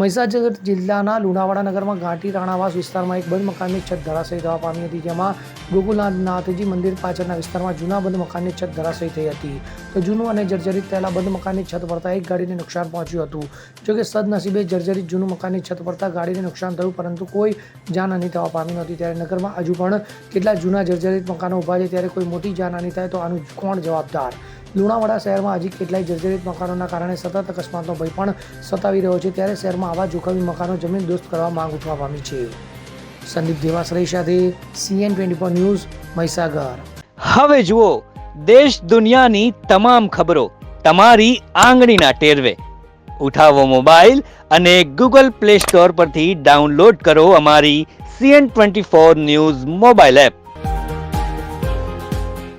મહીસાગર જિલ્લાના લુણાવાડા નગરમાં ઘાટી રાણાવાસ વિસ્તારમાં એક બંધ મકાનની છત ધરાશયી થવા પામી હતી. જેમાં ગોકુલનાથજી નાથજી મંદિર પાછળના વિસ્તારમાં જૂના બંધ મકાનની છત ધરાશયી થઈ હતી. તો જૂનું અને જર્જરિત થયેલા બંધ મકાનની છત પડતા એક ગાડીને નુકસાન પહોંચ્યું હતું. જોકે સદનસીબે જર્જરિત જૂનું મકાનની છત પડતા ગાડીને નુકસાન થયું, પરંતુ કોઈ જાનહાની થવા પામી નહોતી ત્યારે નગરમાં હજુ પણ કેટલા જૂના જર્જરિત મકાનો ઊભા છે, ત્યારે કોઈ મોટી જાનહાની થાય તો આનું કોણ જવાબદાર? લુણાવાડા શહેરમાં હજી કેટલાય જર્જરિત મકાનોના કારણે સતત અકસ્માતનો ભય પણ સતાવી રહ્યો છે. ત્યારે શહેરમાં આવા જોખમી મકાનો જમીન દોસ્ત કરવા માંગ ઉઠવા પામી છે. સંદીપ દેવાશ્રય સાથે CN twenty four news Mahisagar. હવે જુઓ, દેશ દુનિયાની તમામ ખબરો તમારી આંગળીના ટેરવે. ઉઠાવો મોબાઈલ અને ગૂગલ પ્લે સ્ટોર પરથી ડાઉનલોડ કરો અમારી CN twenty four news mobile app.